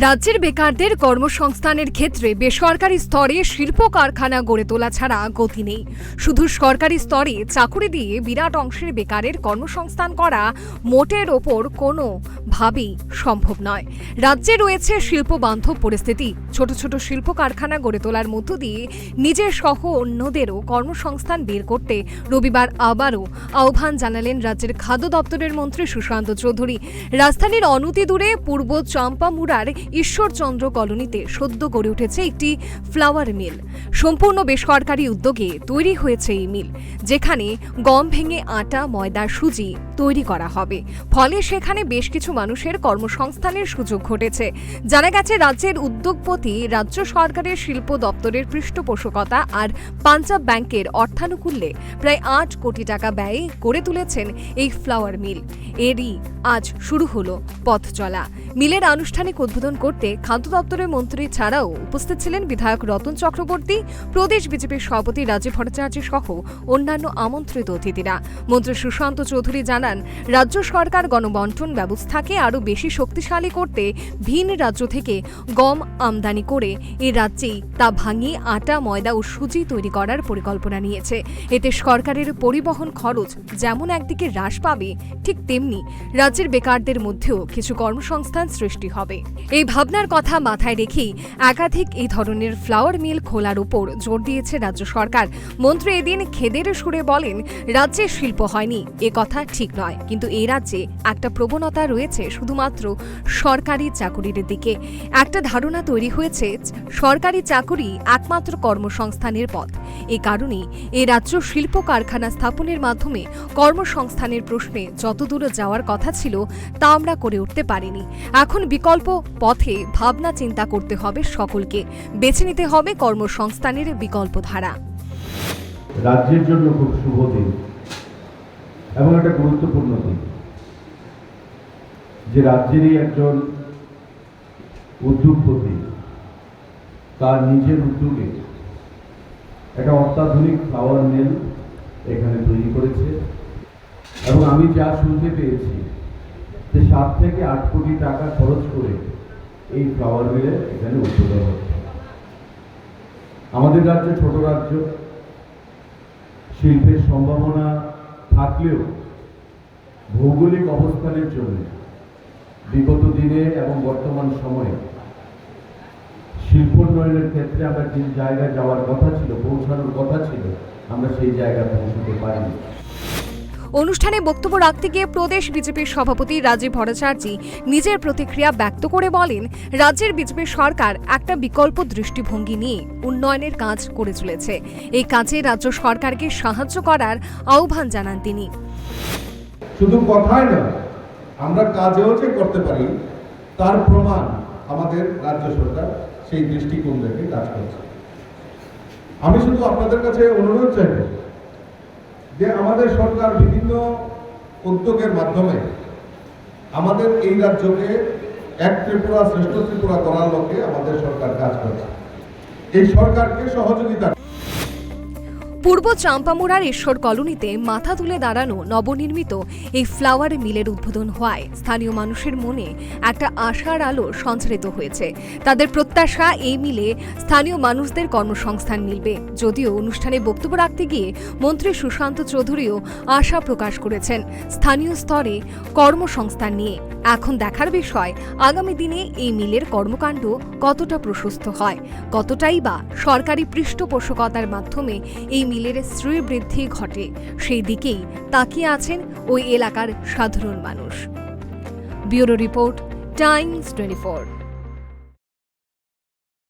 রাজ্যের বেকারদের কর্মসংস্থানের ক্ষেত্রে বেসরকারি স্তরে শিল্প কারখানা গড়ে তোলা ছাড়া গতি নেই। শুধু সরকারি স্তরে চাকুরি দিয়ে বিরাট অংশের বেকারের কর্মসংস্থান করা মোটের ওপর কোনোভাবেই সম্ভব নয়। রাজ্যে রয়েছে শিল্প বান্ধব পরিস্থিতি। ছোট ছোট শিল্প কারখানা গড়ে তোলার মধ্য দিয়ে নিজের সহ অন্যদেরও কর্মসংস্থান বের করতে রবিবার আবারও আহ্বান জানালেন রাজ্যের খাদ্য দপ্তরের মন্ত্রী সুশান্ত চৌধুরী। রাজধানীর অনতি দূরে পূর্ব চাম্পামুড়ার ঈশ্বরচন্দ্র কলোনিতে সদ্য গড়ে উঠেছে একটি ফ্লাওয়ার মিল সম্পূর্ণ বেসরকারি উদ্যোগে তৈরি হয়েছে এই মিল যেখানে গম ভেঙে আটা, ময়দা, সুজি তৈরি করা হবে। ফলে সেখানে বেশ কিছু মানুষের কর্মসংস্থানের সুযোগ ঘটেছে। জানা গেছে, রাজ্যের উদ্যোগপতি, রাজ্য সরকারের শিল্প দপ্তরের পৃষ্ঠপোষকতা আর পাঞ্জাব ব্যাংকের অর্থানুকূল্যে প্রায় আট কোটি টাকা ব্যয়ে গড়ে তুলেছেন এই ফ্লাওয়ার মিল এরই আজ শুরু হলো পথ চলা মিলের আনুষ্ঠানিক উদ্বোধন করতে খাদ্য দপ্তরের মন্ত্রী ছাড়াও উপস্থিত ছিলেন বিধায়ক রতন চক্রবর্তী, প্রদেশ বিজেপির সভাপতি রাজীব ভট্টাচার্য সহ অন্যান্য আমন্ত্রিত অতিথিরা। মন্ত্রী সুশান্ত চৌধুরী জানান, রাজ্য সরকার গণবন্টন ব্যবস্থাকে আরও বেশি শক্তিশালী করতে ভিন রাজ্য থেকে গম আমদানি করে এ রাজ্যেই তা ভাঙিয়ে আটা, ময়দা ও সুজি তৈরি করার পরিকল্পনা নিয়েছে। এতে সরকারের পরিবহন খরচ যেমন একদিকে হ্রাস পাবে, ঠিক তেমনি রাজ্যের বেকারদের মধ্যেও কিছু কর্মসংস্থান সৃষ্টি হবে। এই ভাবনার কথা মাথায় রেখেই একাধিক এই ধরনের ফ্লাওয়ার মিল খোলার উপর জোর দিয়েছে রাজ্য সরকার। মন্ত্রী এদিন খেদের সুরে বলেন, রাজ্যে শিল্প হয়নি। এ কথা ঠিক নয়। কিন্তু এই রাজ্যে একটা প্রবণতা রয়েছে শুধুমাত্র সরকারি চাকুরির দিকে। একটা ধারণা তৈরি হয়েছে, সরকারি চাকুরি একমাত্র কর্মসংস্থানের পথ। এ কারণে এ রাজ্য শিল্প কারখানা স্থাপনের মাধ্যমে কর্মসংস্থানের প্রশ্নে যতদূর যাওয়ার কথা ছিল, তা আমরা করে উঠতে পারিনি। এখন বিকল্প পথে ভাবনা চিন্তা করতে হবে সকলকে। বেছে নিতে হবে কর্মসংস্থানের বিকল্প ধারা রাজ্যের জন্য খুব শুভ দিন এবং একটা গুরুত্বপূর্ণ দিন। যে রাজ্যেরই একজন উদ্যোগপতি তার নিজের উদ্যোগে একটা অত্যাধুনিক ফ্লাওয়ার মিল এখানে তৈরি করেছে। এবং আমি যা শুনতে পেয়েছি যে সাত থেকে আট কোটি টাকা খরচ করে এই ফ্লাওয়ার মিলে এখানে উদ্বোধন হচ্ছে। আমাদের রাজ্য ছোট রাজ্য, শিল্পের সম্ভাবনা থাকলেও ভৌগোলিক অবস্থানের জন্য বিগত দিনে এবং বর্তমান সময়ে শিল্পোন্নয়নের ক্ষেত্রে আমরা যে জায়গায় যাওয়ার কথা ছিল, পৌঁছানোর কথা ছিল, আমরা সেই জায়গায় পৌঁছতে পারিনি। অনুষ্ঠানে বক্তব্য রাখতে গিয়ে প্রদেশ বিজেপির সভাপতি রাজীব ভট্টাচার্য নিজের প্রতিক্রিয়া ব্যক্ত করে বলেন, রাজ্যের বিজেপি সরকার একটা বিকল্প দৃষ্টিভঙ্গি নিয়ে উন্নয়নের কাজ করে চলেছে। এই কাজে রাজ্য সরকারকে সাহায্য করার আহ্বান জানান তিনি। শুধু কথায় না আমরা কাজেও যে করতে পারি, তার প্রমাণ আমাদের রাজ্য সরকার সেই দৃষ্টিকোণ রেখে কাজ করছে। আমি শুধু আপনাদের কাছে অনুরোধ চাইব যে আমাদের সরকার বিভিন্ন উদ্যোগের মাধ্যমে আমাদের এই রাজ্যকে এক ত্রিপুরা শ্রেষ্ঠ ত্রিপুরা করার লক্ষ্যে আমাদের সরকার কাজ করছে। এই সরকারকে সহযোগিতা পূর্ব চাম্পামুড়ার ঈশ্বর কলোনিতে মাথা তুলে দাঁড়ানো নবনির্মিত এই ফ্লাওয়ার মিলের উদ্বোধন হওয়ায় স্থানীয় মানুষের মনে একটা আশার আলো সঞ্চারিত হয়েছে। তাদের প্রত্যাশা এই মিলে স্থানীয় মানুষদের কর্মসংস্থান মিলবে। যদিও অনুষ্ঠানে বক্তব্য রাখতে গিয়ে মন্ত্রী সুশান্ত চৌধুরীও আশা প্রকাশ করেছেন স্থানীয় স্তরে কর্মসংস্থান নিয়ে। এখন দেখার বিষয়, আগামী দিনে এই মিলের কর্মকাণ্ড কতটা প্রশস্ত হয়? কতটাই বা সরকারি পৃষ্ঠপোষকতার মাধ্যমে এই মিলের শ্রীবৃদ্ধি ঘটে। সেই দিকেই তাকিয়ে আছেন ওই এলাকার সাধারণ মানুষ। Bureau report Times twenty